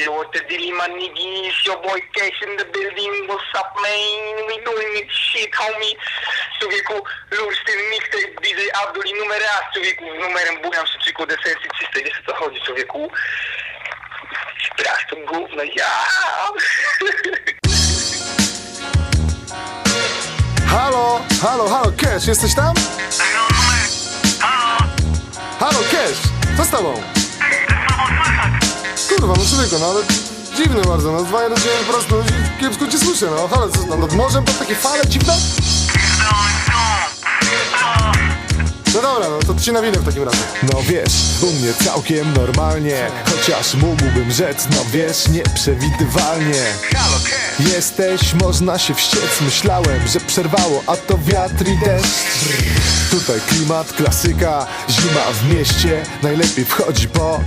Yo, what the dilly, my your boy Cash in the building. What's up, man? We doing it shit, homie. Człowieku, lur z tym mixtape DJ Abdul i numer raz, człowieku, z numerem bujam się czyku do sesji czystej. Wiesz o co chodzi, człowieku? Sprawdź to gówno, ja! Halo, halo, halo, Cash, jesteś tam? Halo, Cash, co z tobą? Kurwa, no człowieku, no ale dziwny bardzo, no. Dzwonię do ciebie po prostu i kiepsko cię słyszę, no. Halo, co, no nad morzem to takie fale dziwne? No dobra, no to ci nawinę w takim razie. No wiesz, u mnie całkiem normalnie Chociaż mógłbym rzec, no wiesz, nieprzewidywalnie. Jesteś, można się wściec Myślałem, że przerwało, a to wiatr i deszcz. Tutaj klimat, klasyka Zima w mieście Najlepiej wchodzi po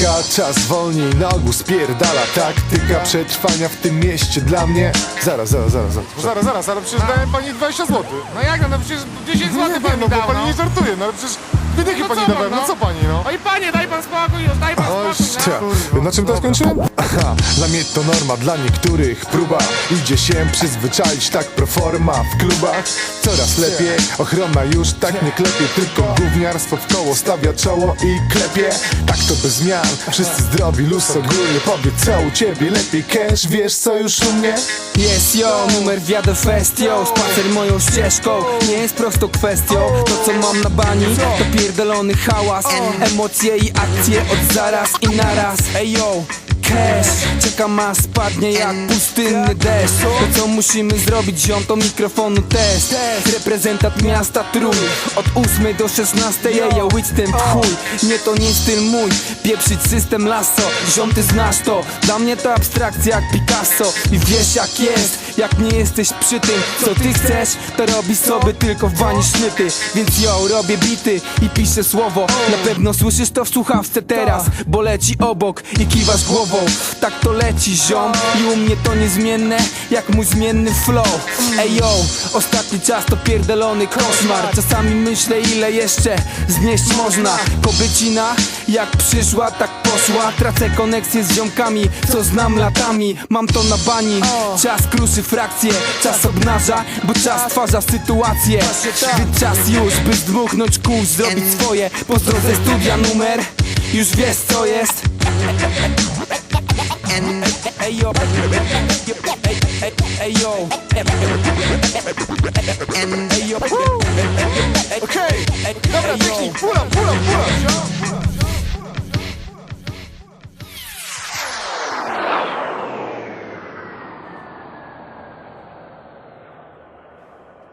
Taktyka, czas wolniej na ogół spierdala Taktyka przetrwania w tym mieście Dla mnie Zaraz, zaraz, zaraz, zaraz. Zaraz, zaraz, ale przecież dałem pani 20 zł. No jak no, no przecież 10 Nie zł wiem, pan no mi bo dał, pani no. nie żartuje, no ale przecież wydychy No pani co na pan, pewno, no? co pani, no? Oj panie, daj pan spokój już, daj pan Oj, spokój, no. na czym to skończyłem? Aha, dla mnie to norma, dla niektórych próba Idzie się przyzwyczaić tak pro forma w klubach Coraz lepiej, ochrona już tak nie klepie Tylko gówniarstwo w koło stawia czoło i klepie Tak to bez zmian, wszyscy zdrowi, luz ogólnie Powiedz co u ciebie, lepiej cash, wiesz co już u mnie? Jest yo, numer wiadę festią Spacer moją ścieżką. Nie jest prostą kwestią To co mam na bani To pierdolony hałas. Emocje i akcje od zaraz i naraz. Ej yo Cash, czekam a spadnie jak pustynny deszcz. To co musimy zrobić ziom to mikrofonu test Reprezentant miasta Trój Od 8 do 16 jejo łydź ten chuj. Nie to nie styl mój Pieprzyć system lasso. Ziom ty znasz to. Dla mnie to abstrakcja jak Picasso. I wiesz jak jest Jak nie jesteś przy tym co ty chcesz To robisz sobie tylko w bani sznyty. Więc yo robię bity i piszę słowo. Na pewno słyszysz to w słuchawce teraz Bo leci obok i kiwasz głową. Tak to leci ziom I u mnie to niezmienne Jak mój zmienny flow. Ej yo, ostatni czas to pierdolony koszmar. Czasami myślę ile jeszcze znieść można. Kobycina jak przyszła tak poszła Tracę koneksję z ziomkami co znam latami Mam to na bani. Czas kruszy frakcje, czas obnaża Bo czas stwarza sytuację. Więc czas już by zdmuchnąć kurz Zrobić swoje. Pozdro ze studia numer Już wiesz co jest. Ej yo. Ej, yo. Ej yo. Okej, dobra, yo. technik, pula,